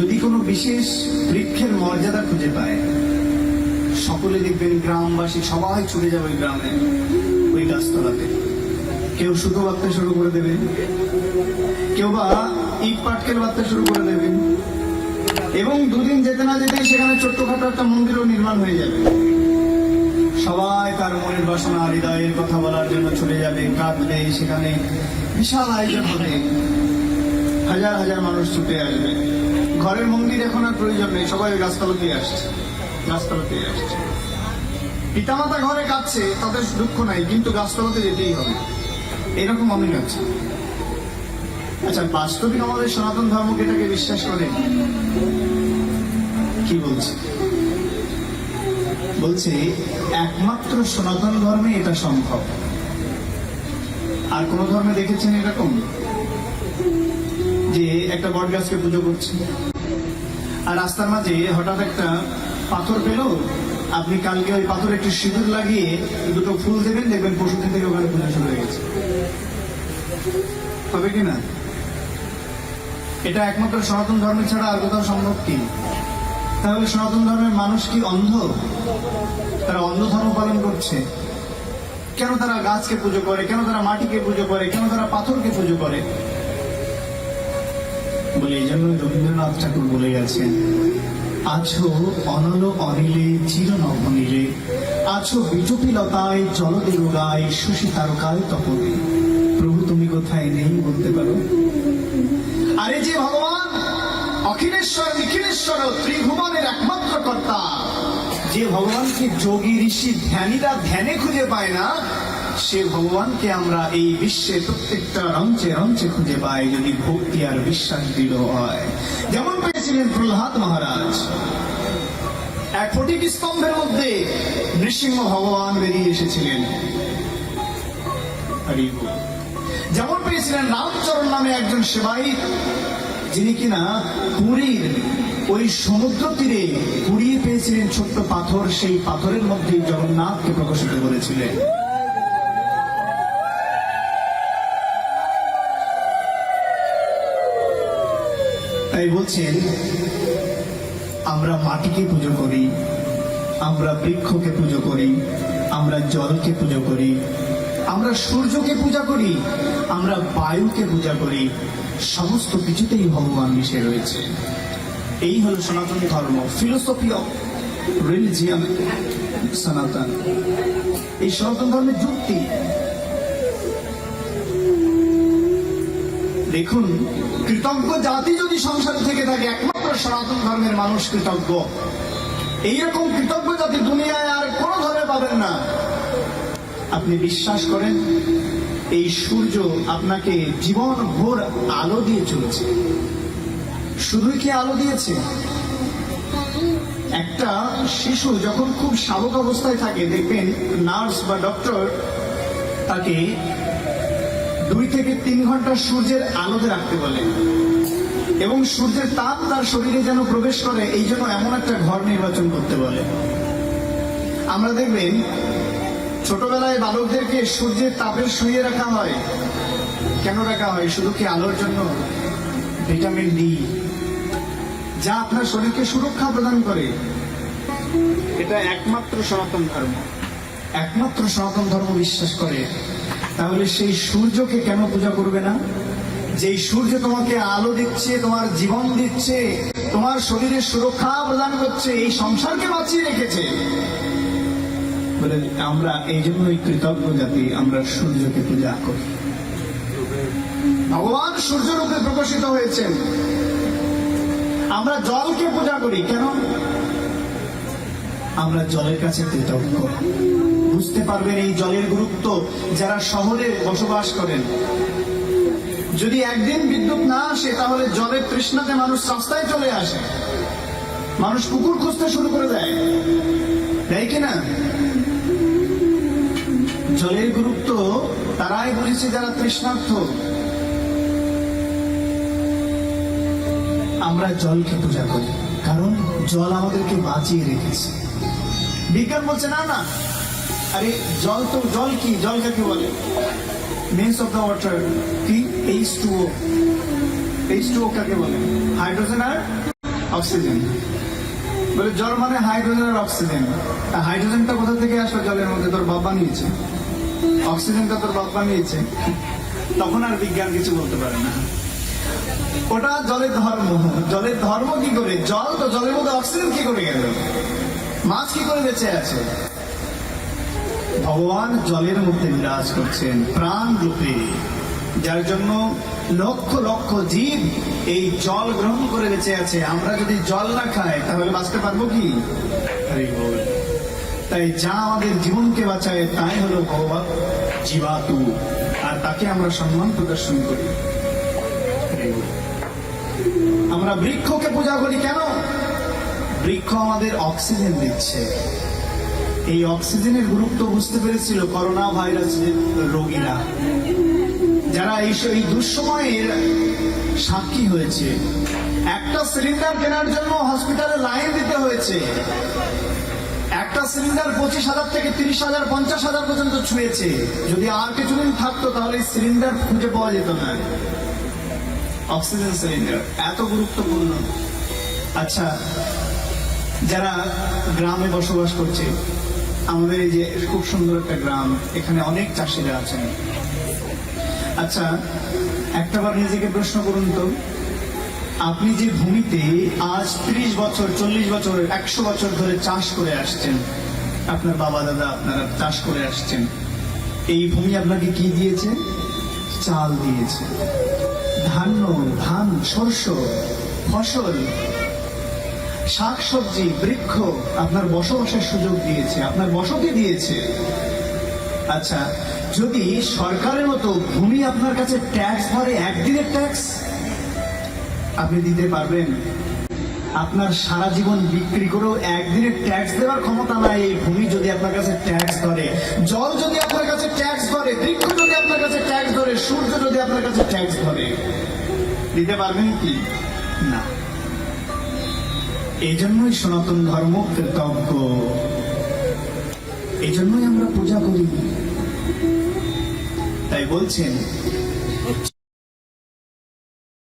যদি কোনো বিশেষ বৃক্ষের মর্যাদা খুঁজে পায়, সকলে দেখবেন গ্রামবাসী সবাই ছুটে যাবে ওই গ্রামে, ওই গাছতলাতে। কেউ সুতো বাঁধতে শুরু করে দেবে, কেউ বা ইট পাটকেল বাঁধতে শুরু করে দেবেন এবং দুদিন যেতে না যেতে সেখানে ছোট্টখাটো একটা মন্দিরও নির্মাণ হয়ে যাবে। সবাই তার মনের বাসনা, হৃদয়ের কথা বলার জন্য চলে যাবে কাঁদবে সেখানে বিশাল আয়োজন হবে। হাজার হাজার মানুষ ছুটে আসবে। ঘরের মন্দির এখন আর প্রয়োজন নেই, সবাই ওই গাছতলাতেই আসছে গাছতলাতেই আসছে। পিতামাতা ঘরে কাঁদছে, তাদের দুঃখ নাই, কিন্তু গাছতলাতে যেতেই হবে। এরকম অনেক আছে। আচ্ছা বাস্তবিক আমাদের সনাতন ধর্মকে এটাকে বিশ্বাস করে? কি বলছে? বলছে, একমাত্র সনাতন ধর্মে এটা সম্ভব। আর কোন ধর্মে দেখেছেন এরকম? যে একটা বট গাছকে পুজো করছে। আর রাস্তার মাঝে হঠাৎ একটা পাথর পেল। আপনি কালকে ওই পাথরে একটু সিঁদুর লাগিয়ে দুটো ফুল দেবেন, দেখবেন পশুদিন থেকে ওখানে পুজো শুরু হয়ে গেছে। হবে কি না? এটা একমাত্র সনাতন ধর্ম ছাড়া আর কোথাও সম্ভব কি? তাহলে সনাতন ধর্মের মানুষ কি অন্ধ? তারা অন্ধ ধর্ম পালন করছে। কেন তারা গাছকে পুজো করে? কেন তারা মাটিকে পুজো করে? কেন তারা পাথরকে পুজো করে? বলে এই জন্য রবীন্দ্রনাথ ঠাকুর বলে গেছেন, আছো অনল অনিলে চির নভনীলে আছো বিটুপি লতায় জলদেরোগায় শশী তারকায় তপনে। প্রভু, তুমি কোথায় নেই বলতে পারো? আরে যে ভগবান, অখিলেশ্বর, নিখিলেশ্বর, ত্রিভুবনের একমাত্র কর্তা। যে ভগবানকে যোগী, ঋষি, ধ্যানীরা ধ্যানে খুঁজে পায় না সে ভগবানকে আমরা এই বিশ্বে প্রত্যেকটা রঞ্চে রঞ্চে খুঁজে পাই যদি ভক্তি আর বিশ্বাস দৃঢ় হয়। যেমন পেয়েছিলেন প্রহ্লাদ মহারাজ। এক ফটিক স্তম্ভের মধ্যে নৃসিংহ ভগবান বেরিয়ে এসেছিলেন। যেমন পেয়েছিলেন রামচরণ নামে একজন সেবাই, যিনি কিনা পুরীর ওই সমুদ্র তীরে কুড়িয়ে পেয়েছিলেন ছোট্ট পাথর, সেই পাথরের মধ্যে জগন্নাথকে প্রকাশিত করেছিলেন। তাই বলছেন, আমরা মাটিকে পুজো করি, আমরা বৃক্ষকে পুজো করি, আমরা জলকে পুজো করি, আমরা সূর্যকে পূজা করি, আমরা বায়ুকে পূজা করি, সমস্ত কিছুতেই ভগবান মিশে রয়েছে। এই হলো সনাতন ধর্ম ফিলোসফি অফ রিলিজিয়ান সনাতন। এই সনাতন ধর্মের যুক্তি দেখুন, কৃতজ্ঞ জাতি যদি সংসারে থেকে থাকে, একমাত্র সনাতন ধর্মের মানুষ কৃতজ্ঞ। এইরকম কৃতজ্ঞ জাতি দুনিয়ায় আর কোনো ধর্মে পাবেন না। আপনি বিশ্বাস করেন, এই সূর্য আপনাকে জীবন ভোর আলো দিয়ে চলেছে। শুধুই কি আলো দিয়েছে? একটা শিশু যখন খুব শাবক অবস্থায় থাকে, দেখবেন নার্স বা ডক্টর তাকে দুই থেকে তিন ঘণ্টা সূর্যের আলোতে রাখতে বলে। এবং সূর্যের তাপ তার শরীরে যেন প্রবেশ করে, এই জন্য এমন একটা ঘর নির্বাচন করতে বলে। আমরা দেখবেন, ছোটবেলায় বালকদেরকে সূর্যের তাপে শুয়ে রাখা হয়। কেন রাখা হয়? শুধু কি আলোর জন্য? Vitamin D. যা আপনার শরীরকে সুরক্ষা প্রদান করে। এটা একমাত্র সনাতন ধর্ম। একমাত্র সনাতন ধর্ম বিশ্বাস করে। তাহলে সেই সূর্যকে কেন পূজা করবে না? যেই সূর্য তোমাকে আলো দিচ্ছে, তোমার জীবন দিচ্ছে, তোমার শরীরে সুরক্ষা প্রদান করছে, এই সংসারকে বাঁচিয়ে রেখেছে। আমরা এই জন্যই কৃতজ্ঞ জাতি, আমরা সূর্যকে পূজা করি। ভগবান সূর্যরূপে প্রকাশিত হয়েছেন। আমরা জলকে পূজা করি। কেন? আমরা জলের কাছে কৃতজ্ঞ। বুঝতে পারবেন এই জলের গুরুত্ব যারা শহরে বসবাস করেন। যদি একদিন বিদ্যুৎ না আসে, তাহলে জলের তৃষ্ণাতে মানুষ রাস্তায় চলে আসে। মানুষ পুকুর খুঁজতে শুরু করে দেয়। দেয় কিনা জলের গুরুত্ব তারাই বুঝেছে যারা তৃষ্ণার্থ। আমরা জলকে পূজা করি, কারণ জল আমাদেরকে বাঁচিয়ে রেখেছে। বিজ্ঞান বলছে, না না আরে জল তো, জল কি? জল কাকে বলে? মিনস অফ দ্য ওয়াটার কি H two O H two O কাকে বলে? হাইড্রোজেন আর অক্সিজেন বলে জল মানে হাইড্রোজেন আর অক্সিজেন হাইড্রোজেনটা কোথা থেকে আসলো? জলের মধ্যে তোর বাবা নিয়েছে অক্সিজেনটা তোর বাবা নিয়েছে তখন আর বিজ্ঞান কিছু বলতে পারে না। ওটা জলের ধর্ম। জলের ধর্ম কি করে? জল তো জলের মধ্যে অক্সিজেন কি করে গেল? মাছ কি করে বেঁচে আছে? ভগবান জলের মধ্যে বিরাজ করছেন, প্রাণ রূপে। যার জন্য লক্ষ লক্ষ জীব এই জল গ্রহণ করে বেঁচে আছে। আমরা যদি জল না খাই, তাহলে বাঁচতে পারব কি? তাই যা আমাদের জীবনকে বাঁচায়, তাই হলো ভগবান জীবাতু। আর তাকে আমরা সম্মান প্রদর্শন করি। আমরা বৃক্ষকে পূজা করি কেন? বৃক্ষ আমাদের অক্সিজেন দিচ্ছে। এই অক্সিজেনের গুরুত্ব বুঝতে পেরেছিল করোনা ভাইরাস রোগীরা। যারা এই স- এই দুঃসময়ের সাক্ষী হয়েছে। একটা সিলিন্ডার কেনার জন্য হসপিটালে লাইন দিতে হয়েছে। একটা সিলিন্ডার পঁচিশ হাজার থেকে তিরিশ হাজার, পঞ্চাশ হাজার পর্যন্ত ছুঁয়েছে। যদি আর কিছুদিন থাকতো তাহলে সিলিন্ডার খুঁজে পাওয়া যেত না। অক্সিজেন সিলিন্ডার, এত গুরুত্বপূর্ণ। আচ্ছা যারা গ্রামে বসবাস করছে আমাদের এই যে খুব সুন্দর একটা গ্রাম, এখানে অনেক চাষিরা আছেন। আচ্ছা একটাবার নিজেকে প্রশ্ন করুন তো। আপনি যে ভূমিতে আজ ত্রিশ বছর, চল্লিশ বছর একশো বছর ধরে চাষ করে আসছেন, আপনার বাবা, দাদা, আপনারা চাষ করে আসছেন, এই ভূমি আপনাকে কি দিয়েছে? চাল দিয়েছে। ধান্য, ধান শস্য ফসল শাকসবজি, বৃক্ষ আপনার বসবাসের সুযোগ দিয়েছে, আপনার বসতি দিয়েছে। আচ্ছা যদি সরকারের মতো ভূমি আপনার কাছে ট্যাক্স ধরে একদিনের ট্যাক্স আপনি দিতে পারবেন। আপনার সারা জীবন বিক্রি করেও একদিনের ট্যাক্স দেওয়ার ক্ষমতা নাই, এই ভূমি যদি আপনার কাছে ট্যাক্স ধরে, জল যদি আপনার কাছে ট্যাক্স ধরে, বৃক্ষ যদি আপনার কাছে ট্যাক্স ধরে, সূর্য যদি আপনার কাছে ট্যাক্স ধরে, দিতে পারবেন কি? না। এই জন্যই সনাতন ধর্ম কৃতজ্ঞ এই জন্যই আমরা পূজা করি। তাই বলছেন